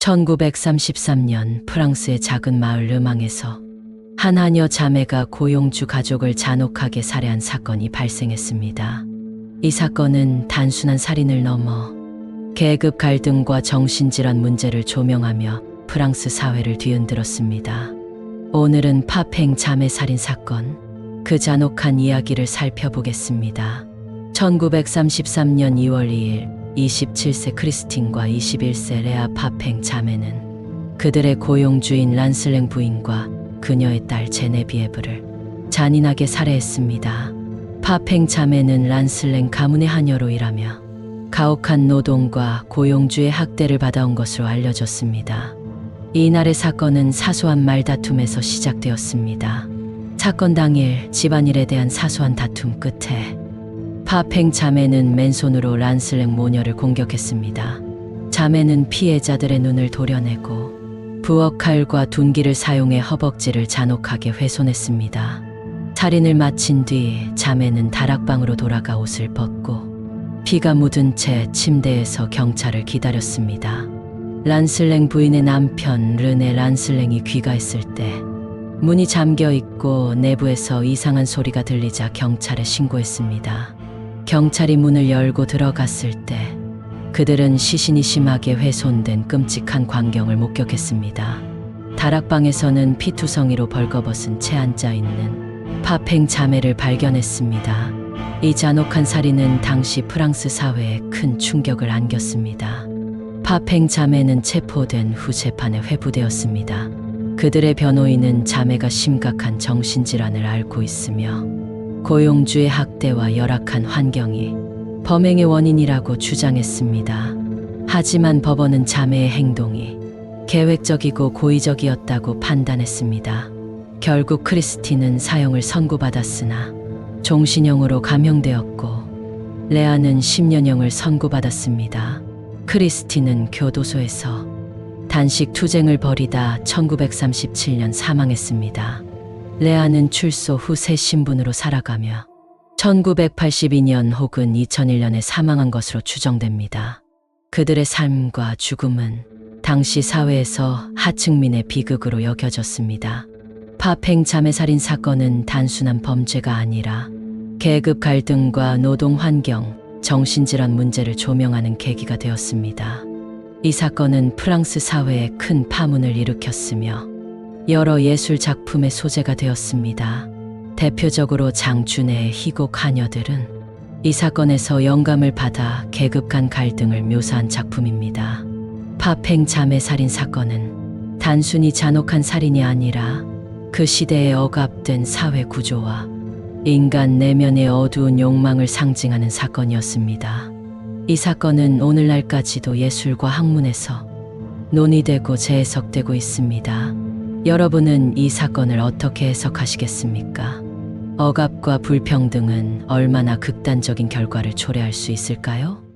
1933년 프랑스의 작은 마을 르망에서 한 하녀 자매가 고용주 가족을 잔혹하게 살해한 사건이 발생했습니다. 이 사건은 단순한 살인을 넘어 계급 갈등과 정신질환 문제를 조명하며 프랑스 사회를 뒤흔들었습니다. 오늘은 파팽 자매 살인 사건, 그 잔혹한 이야기를 살펴보겠습니다. 1933년 2월 2일 27세 크리스틴과 21세 레아 파팽 자매는 그들의 고용주인 란슬랭 부인과 그녀의 딸 제네비에브를 잔인하게 살해했습니다. 파팽 자매는 란슬랭 가문의 하녀로 일하며 가혹한 노동과 고용주의 학대를 받아온 것으로 알려졌습니다. 이날의 사건은 사소한 말다툼에서 시작되었습니다. 사건 당일 집안일에 대한 사소한 다툼 끝에 파팽 자매는 맨손으로 란슬랭 모녀를 공격했습니다. 자매는 피해자들의 눈을 도려내고 부엌 칼과 둔기를 사용해 허벅지를 잔혹하게 훼손했습니다. 살인을 마친 뒤 자매는 다락방으로 돌아가 옷을 벗고 피가 묻은 채 침대에서 경찰을 기다렸습니다. 란슬랭 부인의 남편 르네 란슬랭이 귀가했을 때 문이 잠겨 있고 내부에서 이상한 소리가 들리자 경찰에 신고했습니다. 경찰이 문을 열고 들어갔을 때 그들은 시신이 심하게 훼손된 끔찍한 광경을 목격했습니다. 다락방에서는 피투성이로 벌거벗은 채 앉아 있는 파팽 자매를 발견했습니다. 이 잔혹한 살인은 당시 프랑스 사회에 큰 충격을 안겼습니다. 파팽 자매는 체포된 후 재판에 회부되었습니다. 그들의 변호인은 자매가 심각한 정신질환을 앓고 있으며 고용주의 학대와 열악한 환경이 범행의 원인이라고 주장했습니다. 하지만 법원은 자매의 행동이 계획적이고 고의적이었다고 판단했습니다. 결국 크리스티는 사형을 선고받았으나 종신형으로 감형되었고 레아는 10년형을 선고받았습니다. 크리스티는 교도소에서 단식 투쟁을 벌이다 1937년 사망했습니다. 레아는 출소 후 새 신분으로 살아가며 1982년 혹은 2001년에 사망한 것으로 추정됩니다. 그들의 삶과 죽음은 당시 사회에서 하층민의 비극으로 여겨졌습니다. 파팽 자매살인 사건은 단순한 범죄가 아니라 계급 갈등과 노동 환경, 정신질환 문제를 조명하는 계기가 되었습니다. 이 사건은 프랑스 사회에 큰 파문을 일으켰으며 여러 예술 작품의 소재가 되었습니다. 대표적으로 장춘의 희곡 하녀들은 이 사건에서 영감을 받아 계급 간 갈등을 묘사한 작품입니다. 파팽 자매 살인 사건은 단순히 잔혹한 살인이 아니라 그 시대에 억압된 사회 구조와 인간 내면의 어두운 욕망을 상징하는 사건이었습니다. 이 사건은 오늘날까지도 예술과 학문에서 논의되고 재해석되고 있습니다. 여러분은 이 사건을 어떻게 해석하시겠습니까? 억압과 불평등은 얼마나 극단적인 결과를 초래할 수 있을까요?